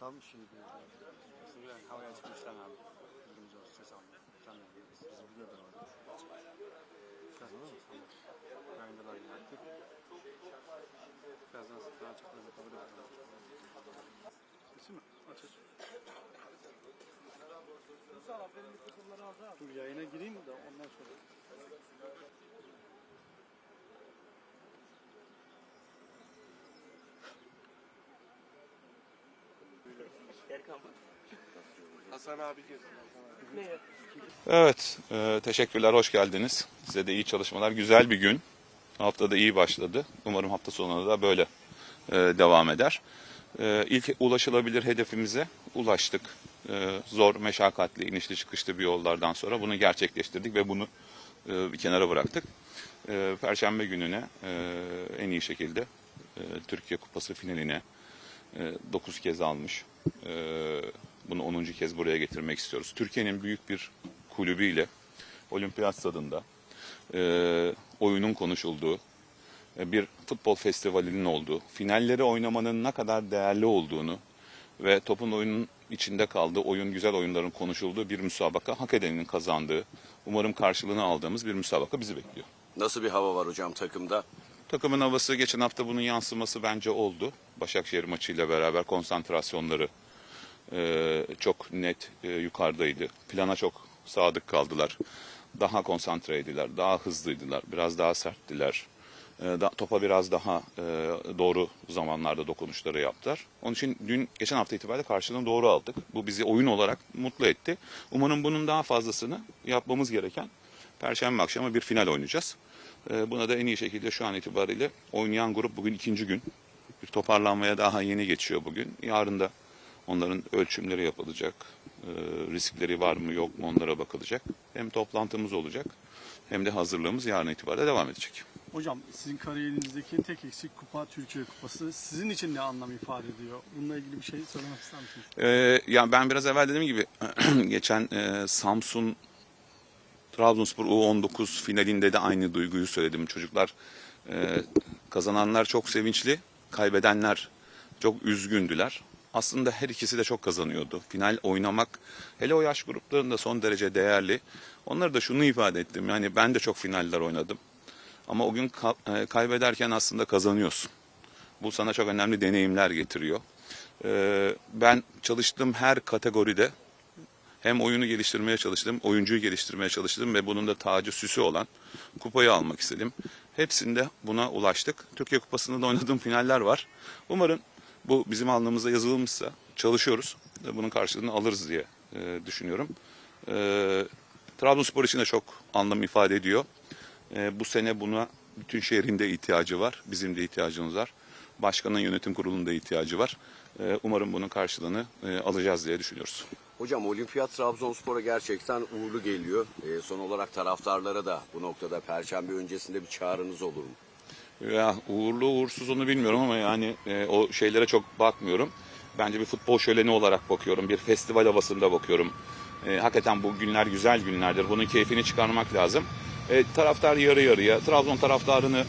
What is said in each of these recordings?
Almış şimdi. Yani havaya çıkmışlar abi. Bilgimiz olsun ses. Canlı yayındayız. Sizi biliyorlar orada. Kazanır mı? Tamam. Yayındalar yine aktif. Birazdan sıkıntı çıktığında kabul edelim. Kesin mi? Aç aç. Dur yayına gireyim de ondan sonra. Hasan abi. Evet, e, teşekkürler, hoş geldiniz. Size de iyi çalışmalar. Güzel bir gün. Haftada iyi başladı. Umarım hafta sonuna da böyle e, devam eder. E, ilk ulaşılabilir hedefimize ulaştık. E, zor, meşakkatli, inişli çıkışlı bir yollardan sonra bunu gerçekleştirdik ve bunu e, bir kenara bıraktık. E, Perşembe gününe e, en iyi şekilde e, Türkiye Kupası finaline 9 kez almış. E, bunu 10. kez buraya getirmek istiyoruz. Türkiye'nin büyük bir kulübüyle olimpiyat stadında e, oyunun konuşulduğu, e, bir futbol festivalinin olduğu, finalleri oynamanın ne kadar değerli olduğunu ve topun oyunun içinde kaldığı, oyun güzel oyunların konuşulduğu bir müsabaka hak edenin kazandığı, umarım karşılığını aldığımız bir müsabaka bizi bekliyor. Nasıl bir hava var hocam takımda? Takımın havası geçen hafta bunun yansıması bence oldu. Başakşehir maçıyla beraber konsantrasyonları e, çok net e, yukarıdaydı. Plana çok sadık kaldılar. Daha konsantreydiler, daha hızlıydılar, biraz daha serttiler. E, da, topa biraz daha e, doğru zamanlarda dokunuşları yaptılar. Onun için dün geçen hafta itibariyle karşılığını doğru aldık. Bu bizi oyun olarak mutlu etti. Umarım bunun daha fazlasını yapmamız gereken Perşembe akşamı bir final oynayacağız. E, buna da en iyi şekilde şu an itibariyle oynayan grup bugün ikinci gün. Bir toparlanmaya daha yeni geçiyor bugün. Yarın da onların ölçümleri yapılacak. E, riskleri var mı yok mu onlara bakılacak. Hem toplantımız olacak hem de hazırlığımız yarın itibariyle devam edecek. Hocam sizin kariyerinizdeki tek eksik kupa Türkiye Kupası. Sizin için ne anlam ifade ediyor? Bununla ilgili bir şey söylemek ister misiniz? Ee, ya ben biraz evvel dediğim gibi geçen e, Samsun Trabzonspor U19 finalinde de aynı duyguyu söyledim. Çocuklar e, kazananlar çok sevinçli, kaybedenler çok üzgündüler. Aslında her ikisi de çok kazanıyordu. Final oynamak hele o yaş gruplarında son derece değerli. Onları da şunu ifade ettim. Yani ben de çok finaller oynadım. Ama o gün ka- e, kaybederken aslında kazanıyorsun. Bu sana çok önemli deneyimler getiriyor. Ee, ben çalıştığım her kategoride hem oyunu geliştirmeye çalıştım, oyuncuyu geliştirmeye çalıştım ve bunun da tacı süsü olan kupayı almak istedim. Hepsinde buna ulaştık. Türkiye Kupası'nda da oynadığım finaller var. Umarım bu bizim alnımıza yazılmışsa çalışıyoruz. ve Bunun karşılığını alırız diye e, düşünüyorum. E, Trabzonspor için de çok anlam ifade ediyor. E, bu sene buna bütün şehrin de ihtiyacı var. Bizim de ihtiyacımız var. Başkanın yönetim kurulunun da ihtiyacı var. E, umarım bunun karşılığını e, alacağız diye düşünüyoruz. Hocam Olimpiyat Trabzonspor'a gerçekten uğurlu geliyor. Ee, son olarak taraftarlara da bu noktada Perşembe öncesinde bir çağrınız olur mu? Ya uğurlu uğursuz onu bilmiyorum ama yani e, o şeylere çok bakmıyorum. Bence bir futbol şöleni olarak bakıyorum. Bir festival havasında bakıyorum. E, hakikaten bu günler güzel günlerdir. Bunun keyfini çıkarmak lazım. E, taraftar yarı yarıya. Trabzon taraftarını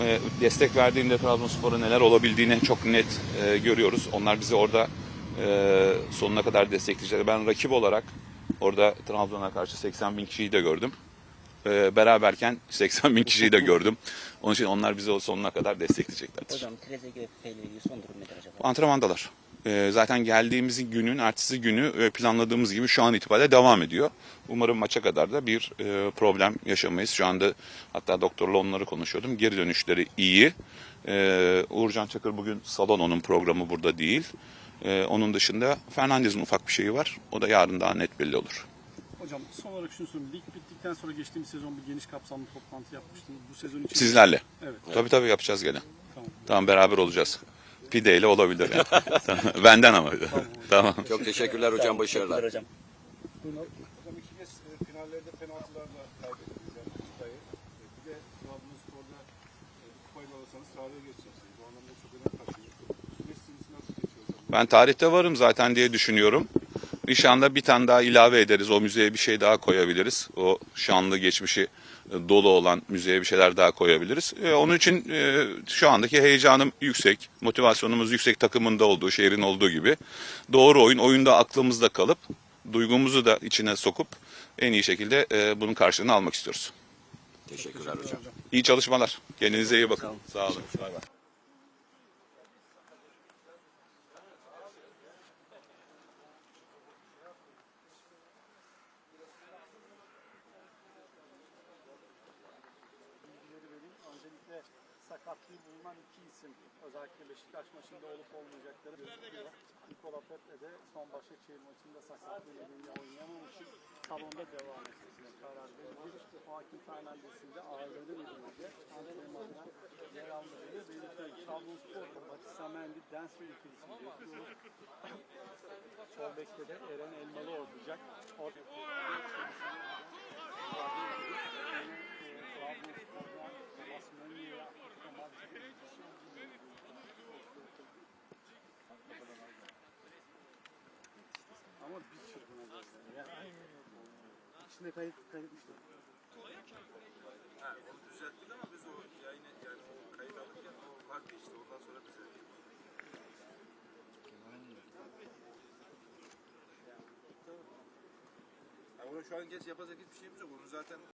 e, destek verdiğinde Trabzonspor'a neler olabildiğini çok net e, görüyoruz. Onlar bizi orada e, sonuna kadar destekleyecekler. Ben rakip olarak orada Trabzon'a karşı 80 bin kişiyi de gördüm e, beraberken 80 bin kişiyi de gördüm. Onun için onlar bizi o sonuna kadar destekleyeceklerdir. Hocam Trezeguet ve son durum nedir acaba? Antrenmandalar. E, zaten geldiğimiz günün ertesi günü e, planladığımız gibi şu an itibariyle devam ediyor. Umarım maça kadar da bir e, problem yaşamayız. Şu anda hatta doktorla onları konuşuyordum. Geri dönüşleri iyi. E, Uğurcan Çakır bugün salon onun programı burada değil. E, onun dışında Fernandez'in ufak bir şeyi var. O da yarın daha net belli olur. Hocam son olarak şunu sorayım. Lig bittikten sonra geçtiğimiz sezon bir geniş kapsamlı toplantı yapmıştınız. Bu sezon için... Sizlerle. Evet. Tabii tabii yapacağız gene. Tamam. Tamam beraber olacağız. Pideyle olabilir yani. Tamam, Benden ama. tamam. Çok teşekkürler hocam, başarılar. Teşekkürler hocam. Hocam iki kez e, finallerde penaltılarla kaybettiniz yani kupayı. E, Bir de Trabzonspor'da e, bu kupayı alırsanız sahaya geçeceksiniz. Bu anlamda çok önem taşıyor. Bu süreç sizin için nasıl geçiyor hocam? Ben tarihte varım zaten diye düşünüyorum. Nişanda bir tane daha ilave ederiz. O müzeye bir şey daha koyabiliriz. O şanlı geçmişi e, dolu olan müzeye bir şeyler daha koyabiliriz. E, onun için e, şu andaki heyecanım yüksek. Motivasyonumuz yüksek takımında olduğu, şehrin olduğu gibi. Doğru oyun, oyunda aklımızda kalıp duygumuzu da içine sokup en iyi şekilde e, bunun karşılığını almak istiyoruz. Teşekkürler hocam. İyi çalışmalar. Kendinize iyi bakın. Sağ olun. Bay bay. Sakatlığı bulunan iki isim özellikle Beşiktaş maçında olup olmayacakları gözüküyor. Nikola Pepe de son Başakşehir maçında sakatlığı nedeniyle oynayamamak için salonda devam etmesine karar verildi. Hakim Fernandes'in de ağırlığı nedeniyle antrenmanda yer almadığı belirtiyor. Trabzonspor'da Batista Mendy, Densville ikilisini bekliyoruz. Sol bekte de Eren Elmalı olacak. Orta Ama bir çırpına gözler ya. İçinde kayıt kayıt işte. Onu düzelttik ama biz o yayını yani o kayıt alırken o vardı işte ondan sonra düzelttik. Ya onu şu an geç yapacak hiçbir şeyimiz yok. Onu zaten